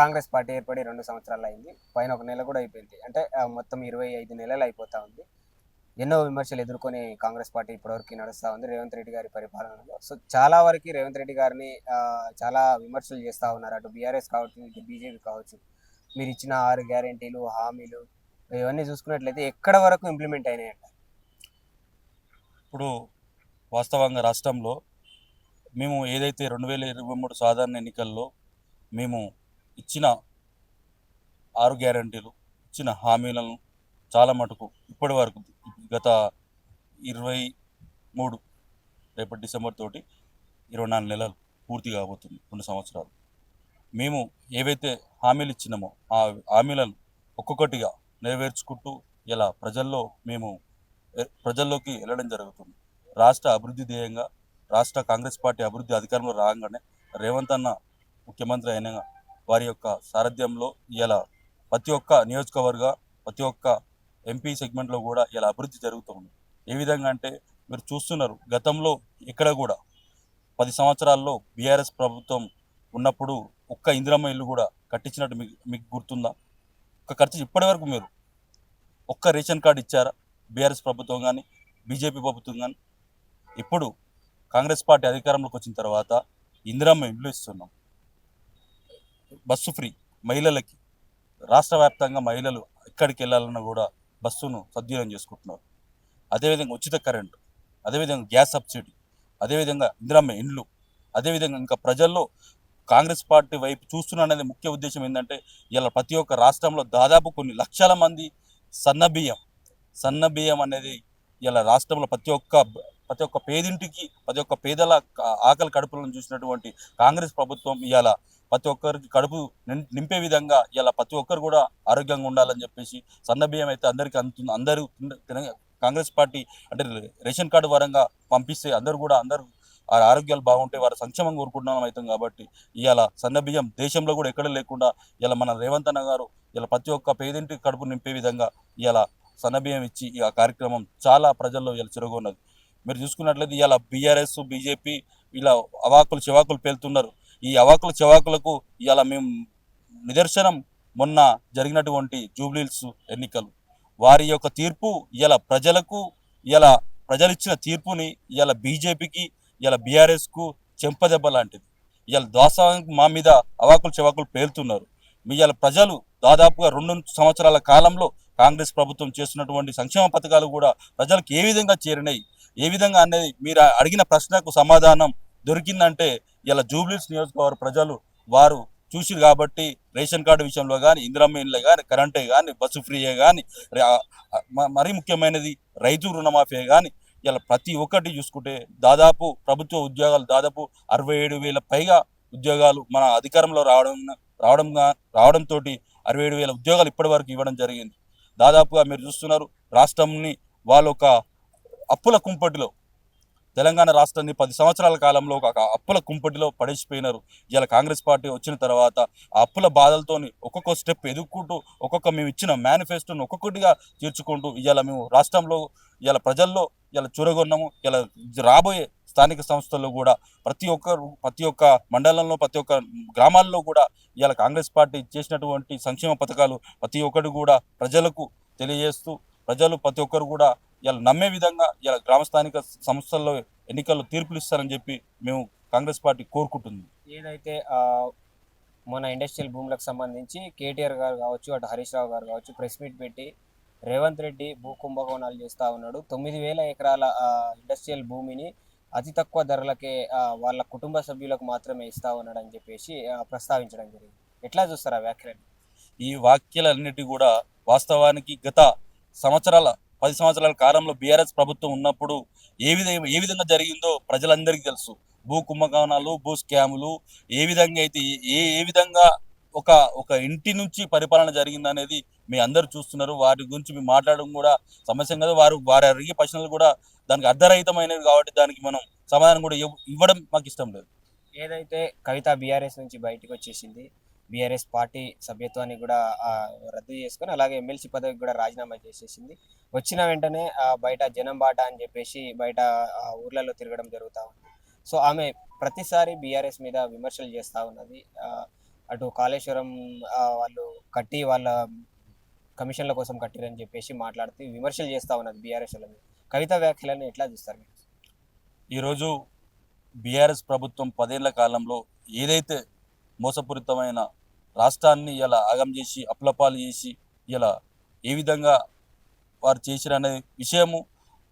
Congress party ఏర్పడి రెండు సంవత్సరాలు అయింది. పైన ఒక నెల కూడా అయిపోయింది. అంటే మొత్తం ఇరవై ఐదు నెలలు అయిపోతా ఉంది. ఎన్నో విమర్శలు ఎదుర్కొని కాంగ్రెస్ పార్టీ ఇప్పటివరకు నడుస్తూ ఉంది. రేవంత్ రెడ్డి గారి పరిపాలనలో. సో చాలా వరకు రేవంత్ రెడ్డి గారిని చాలా విమర్శలు చేస్తూ ఉన్నారు. అటు బీఆర్ఎస్ కావచ్చు ఇటు బీజేపీ కావచ్చు. మీరు ఇచ్చిన ఆరు గ్యారెంటీలు హామీలు ఇవన్నీ చూసుకున్నట్లయితే ఎక్కడ వరకు ఇంప్లిమెంట్ అయినాయంట? ఇప్పుడు వాస్తవంగా రాష్ట్రంలో మేము ఏదైతే రెండు వేల ఇరవై మూడు సాధారణ ఎన్నికల్లో మేము ఇచ్చిన ఆరు గ్యారంటీలు ఇచ్చిన హామీలను చాలా మటుకు ఇప్పటి వరకు గత ఇరవై మూడు రేపటి డిసెంబర్ తోటి ఇరవై నాలుగు నెలలు పూర్తి కాబోతుంది రెండు సంవత్సరాలు. మేము ఏవైతే హామీలు ఇచ్చినామో ఆ హామీలను ఒక్కొక్కటిగా నెరవేర్చుకుంటూ ఇలా ప్రజల్లో మేము ప్రజల్లోకి వెళ్ళడం జరుగుతుంది. రాష్ట్ర అభివృద్ధి ధ్యేయంగా రాష్ట్ర కాంగ్రెస్ పార్టీ అభివృద్ధి అధికారంలో రాగానే రేవంత్ అన్న ముఖ్యమంత్రి అయిన వారి యొక్క సారథ్యంలో ఇలా ప్రతి ఒక్క నియోజకవర్గ ప్రతి ఒక్క ఎంపీ సెగ్మెంట్లో కూడా ఇలా అభివృద్ధి జరుగుతుంది ఏ విధంగా అంటే మీరు చూస్తున్నారు గతంలో ఇక్కడ కూడా పది సంవత్సరాల్లో బీఆర్ఎస్ ప్రభుత్వం ఉన్నప్పుడు ఒక్క ఇందిరమ్మ ఇల్లు కూడా కట్టించినట్టు మీకు మీకు గుర్తుందా? ఒక్క ఖర్చు ఇప్పటి వరకు మీరు ఒక్క రేషన్ కార్డు ఇచ్చారా? బీఆర్ఎస్ ప్రభుత్వం కానీ బీజేపీ ప్రభుత్వం కానీ? ఇప్పుడు కాంగ్రెస్ పార్టీ అధికారంలోకి వచ్చిన తర్వాత ఇందిరమ్మ ఇల్లు ఇస్తున్నాం. బస్సు ఫ్రీ మహిళలకి. రాష్ట్ర వ్యాప్తంగా మహిళలు ఎక్కడికి వెళ్ళాలన్నా కూడా బస్సును సద్వినియోగం చేసుకుంటున్నారు. అదేవిధంగా ఉచిత కరెంటు అదేవిధంగా గ్యాస్ సబ్సిడీ అదేవిధంగా ఇందిరమ్మ ఇండ్లు అదేవిధంగా ఇంకా ప్రజల్లో కాంగ్రెస్ పార్టీ వైపు చూస్తున్న అనేది ముఖ్య ఉద్దేశం ఏంటంటే ఇలా ప్రతి ఒక్క రాష్ట్రంలో దాదాపు కొన్ని లక్షల మంది సన్న బియ్యం సన్న బియ్యం అనేది ఇలా రాష్ట్రంలో ప్రతి ఒక్క ప్రతి ఒక్క పేదింటికి ప్రతి ఒక్క పేదల ఆకలి కడుపులను చూసినటువంటి కాంగ్రెస్ ప్రభుత్వం ఇవాళ ప్రతి ఒక్కరికి కడుపు నిం- నింపే విధంగా ఇలా ప్రతి ఒక్కరు కూడా ఆరోగ్యంగా ఉండాలని చెప్పేసి సన్నబియ్యం అయితే అందరికీ అందుతుంది. అందరూ తిన- తిన- కాంగ్రెస్ పార్టీ అంటే రేషన్ కార్డు పరంగా పంపిస్తే అందరూ కూడా అందరూ ఆ ఆరోగ్యాలు బాగుంటే వారి సంక్షేమం కోరుకుంటున్నాం అవుతాం కాబట్టి ఇవాళ సన్న బియ్యం దేశంలో కూడా ఎక్కడ లేకుండా ఇలా మన రేవంత్ అన్న గారు ఇలా ప్రతి ఒక్క పేదింటి కడుపు నింపే విధంగా ఇలా సన్నబియ్యం ఇచ్చి ఈ కార్యక్రమం చాలా ప్రజల్లో ఇలా చెరుగున్నది మీరు చూసుకున్నట్లయితే ఇలా బీఆర్ఎస్ బీజేపీ ఇలా అవాకులు చెవాకులు పేలుతున్నారు. ఈ అవాకుల చెవాకులకు ఇలా మేము నిదర్శనం మొన్న జరిగినటువంటి జూబ్లీల్స్ ఎన్నికలు. వారి యొక్క తీర్పు ఇలా ప్రజలకు ఇలా ప్రజలు ఇచ్చిన తీర్పుని ఇలా బీజేపీకి ఇలా బీఆర్ఎస్కు చెంపదెబ్బ లాంటిది. ఇలా దోసానికి మా మీద అవాకులు చెవాకులు పేలుతున్నారు. మీ ప్రజలు దాదాపుగా రెండు సంవత్సరాల కాలంలో కాంగ్రెస్ ప్రభుత్వం చేస్తున్నటువంటి సంక్షేమ పథకాలు కూడా ప్రజలకు ఏ విధంగా చేరినాయి? ఏ విధంగా అనేది మీరు అడిగిన ప్రశ్నకు సమాధానం దొరికిందంటే ఇలా జూబ్లీస్ నియోజకవర్గ ప్రజలు వారు చూసి కాబట్టి రేషన్ కార్డు విషయంలో కానీ ఇందిరమ్మ కానీ కరెంటే కానీ బస్సు ఫ్రీయే కానీ మరీ ముఖ్యమైనది రైతు రుణమాఫీ కానీ ఇలా ప్రతి ఒక్కటి చూసుకుంటే దాదాపు ప్రభుత్వ ఉద్యోగాలు దాదాపు అరవై ఏడు వేల పైగా ఉద్యోగాలు మన అధికారంలో రావడం రావడం రావడంతో అరవై ఏడు వేల ఉద్యోగాలు ఇప్పటివరకు ఇవ్వడం జరిగింది. దాదాపుగా మీరు చూస్తున్నారు రాష్ట్రంని వాళ్ళు ఒక అప్పుల కుంపటిలో తెలంగాణ రాష్ట్రాన్ని పది సంవత్సరాల కాలంలో ఒక అప్పుల కుంపటిలో పడేసిపోయినారు. ఇలా కాంగ్రెస్ పార్టీ వచ్చిన తర్వాత ఆ అప్పుల బాధలతోని ఒక్కొక్క స్టెప్ ఎదుర్కొంటూ ఒక్కొక్క మేము ఇచ్చిన మేనిఫెస్టోని ఒక్కొక్కటిగా తీర్చుకుంటూ ఇవాళ మేము రాష్ట్రంలో ఇలా ప్రజల్లో ఇలా చూరగొన్నాము ఇలా రాబోయే స్థానిక సంస్థల్లో కూడా ప్రతి ఒక్కరు ప్రతి ఒక్క మండలంలో ప్రతి ఒక్క గ్రామాల్లో కూడా ఇవాళ కాంగ్రెస్ పార్టీ చేసినటువంటి సంక్షేమ పథకాలు ప్రతి ఒక్కటి కూడా ప్రజలకు తెలియజేస్తూ ప్రజలు ప్రతి ఒక్కరు కూడా ఇలా నమ్మే విధంగా ఇలా గ్రామ స్థానిక సంస్థల్లో ఎన్నికల్లో తీర్పులు ఇస్తారని చెప్పి మేము కాంగ్రెస్ పార్టీ కోరుకుంటుంది. ఏదైతే మన ఇండస్ట్రియల్ భూములకు సంబంధించి కేటీఆర్ గారు కావచ్చు అటు హరీష్ రావు గారు కావచ్చు ప్రెస్ మీట్ పెట్టి రేవంత్ రెడ్డి భూ కుంభకోణాలు చేస్తూ ఉన్నాడు. తొమ్మిది వేల ఎకరాల ఇండస్ట్రియల్ భూమిని అతి తక్కువ ధరలకే వాళ్ళ కుటుంబ సభ్యులకు మాత్రమే ఇస్తా ఉన్నాడు అని చెప్పేసి ప్రస్తావించడం జరిగింది. ఎట్లా చూస్తారు ఆ వ్యాఖ్యలను ఈ వాక్యాలన్నిటి కూడా వాస్తవానికి గత సంవత్సరాల పది సంవత్సరాల కాలంలో బీఆర్ఎస్ ప్రభుత్వం ఉన్నప్పుడు ఏ విధంగా ఏ విధంగా జరిగిందో ప్రజలందరికీ తెలుసు. భూ కుంభకోణాలు భూ స్కాములు ఏ విధంగా అయితే ఏ ఏ విధంగా ఒక ఒక ఇంటి నుంచి పరిపాలన జరిగిందనేది మీ అందరూ చూస్తున్నారు. వాటి గురించి మేము మాట్లాడడం కూడా సమస్య కదా. వారు వారి అడిగే ప్రశ్నలు కూడా దానికి అర్ధరహితమైనవి కాబట్టి దానికి మనం సమాధానం కూడా ఇవ్వడం మాకు ఇష్టం లేదు. ఏదైతే కవిత బీఆర్ఎస్ నుంచి బయటకు వచ్చేసింది బీఆర్ఎస్ పార్టీ సభ్యత్వాన్ని కూడా రద్దు చేసుకొని అలాగే ఎమ్మెల్సీ పదవికి కూడా రాజీనామా చేసేసింది. వచ్చిన వెంటనే బయట జనం బాట అని చెప్పేసి బయట ఊర్లలో తిరగడం జరుగుతూ ఉంది. సో ఆమె ప్రతిసారి బీఆర్ఎస్ మీద విమర్శలు చేస్తూ ఉన్నది. అటు కాళేశ్వరం వాళ్ళు కట్టి వాళ్ళ కమిషన్ల కోసం కట్టిరని చెప్పేసి మాట్లాడుతూ విమర్శలు చేస్తా ఉన్నది బీఆర్ఎస్ వాళ్ళ మీద. కవిత వ్యాఖ్యలను ఎట్లా చూస్తారు మీరు? ఈరోజు బీఆర్ఎస్ ప్రభుత్వం పదేళ్ళ కాలంలో ఏదైతే మోసపూరితమైన రాష్ట్రాన్ని ఇలా ఆగం చేసి అప్లపాలు చేసి ఇలా ఏ విధంగా వారు చేసిరనే విషయము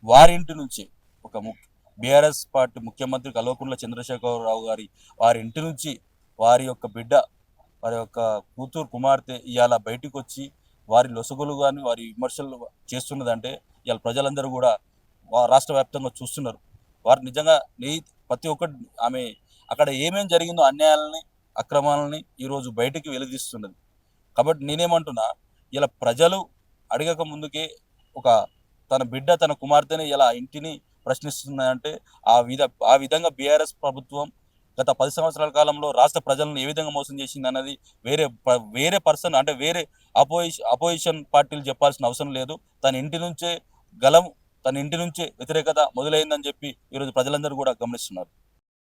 వారింటి నుంచి ఒక ముఖ్య బీఆర్ఎస్ పార్టీ ముఖ్యమంత్రి కల్వకుంట్ల చంద్రశేఖరరావు గారి వారి ఇంటి నుంచి వారి యొక్క బిడ్డ వారి యొక్క కూతురు కుమార్తె ఇవాళ బయటకు వచ్చి వారి లొసుగులు కానీ వారి విమర్శలు చేస్తున్నదంటే ఇవాళ ప్రజలందరూ కూడా రాష్ట్ర వ్యాప్తంగా చూస్తున్నారు. వారు నిజంగా నీ ప్రతి ఒక్కటి ఆమె అక్కడ ఏమేమి జరిగిందో అన్యాయాలని అక్రమాలని ఈరోజు బయటికి వెలుదీస్తున్నది కాబట్టి నేనేమంటున్నా ఇలా ప్రజలు అడగక ముందుకే ఒక తన బిడ్డ తన కుమార్తెని ఇలా ఇంటిని ప్రశ్నిస్తున్నాయంటే ఆ విధ ఆ విధంగా బీఆర్ఎస్ ప్రభుత్వం గత పది సంవత్సరాల కాలంలో రాష్ట్ర ప్రజలను ఏ విధంగా మోసం చేసింది అన్నది వేరే ప- వేరే పర్సన్ అంటే వేరే అపోజిషన్ అపోజిషన్ పార్టీలు చెప్పాల్సిన అవసరం లేదు. తన ఇంటి నుంచే గలం తన ఇంటి నుంచే వ్యతిరేకత మొదలైందని చెప్పి ఈరోజు ప్రజలందరూ కూడా గమనిస్తున్నారు.